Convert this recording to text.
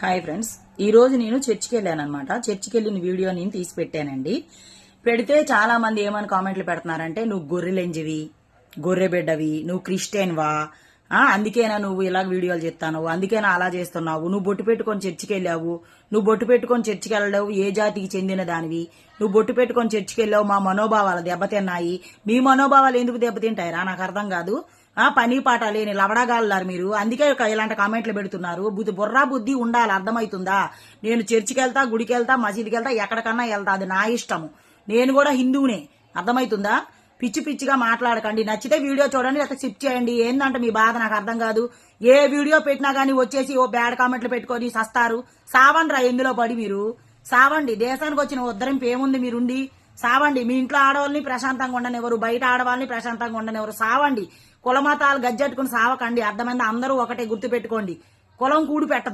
Hi friends ఈ రోజు నేను చర్చికి వెళ్ళాను అనమాట చర్చికి వెళ్ళిన వీడియో నేను తీసి పెట్టానండి పెడితే చాలా మంది ఏమని కామెంట్లు పెడుతున్నారంటే నువ్వు గొర్రెలెంజివి గొర్రె బిడ్డవి నువ్వు క్రిస్టియన్వా అందుకేనా నువ్వు ఇలా వీడియోలు చెప్తాను అందుకేనా అలా చేస్తున్నావు? నువ్వు బొట్టు పెట్టుకొని చర్చికి వెళ్ళావు నువ్వు బొట్టు పెట్టుకొని చర్చికి వెళ్ళావు ఏ జాతికి చెందిన దానివి? నువ్వు బొట్టు పెట్టుకొని చర్చికి వెళ్ళావు మా మనోభావాలు దెబ్బతిన్నాయి. మీ మనోభావాలు ఎందుకు దెబ్బతింటాయిరా నాకు అర్థం కాదు. ఆ పని పాట లేని లవడగాళ్ళారు మీరు. అందుకే ఇలాంటి కామెంట్లు పెడుతున్నారు. బుద్ధి బుర్రా బుద్ధి ఉండాలి. అర్థమవుతుందా నేను చర్చికి వెళ్తా గుడికి వెళ్తా మసీదుకి వెళ్తా ఎక్కడికన్నా వెళ్తా. అది నా ఇష్టము. నేను కూడా హిందువునే. అర్థమవుతుందా పిచ్చి పిచ్చిగా మాట్లాడకండి. నచ్చితే వీడియో చూడండి లేకపోతే సిప్ చేయండి. ఏందంటే మీ బాధ నాకు అర్థం కాదు. ఏ వీడియో పెట్టినా గానీ వచ్చేసి ఓ బ్యాడ్ కామెంట్లు పెట్టుకొని సస్తారు. సావండి రా ఎందులో పడి మీరు? సావండి దేశానికి వచ్చిన ఉద్ధరింపు ఏముంది మీరుండి. సావండి మీ ఇంట్లో ఆడవాళ్ళని ప్రశాంతంగా ఉండనివ్వరు బయట ఆడవాళ్ళని ప్రశాంతంగా ఉండనివ్వరు. సావండి కులమతాలు గజ్జెట్టుకుని సావకండి. అర్థమైంది? అందరూ ఒకటే గుర్తు పెట్టుకోండి కులం కూడి పెట్టదు.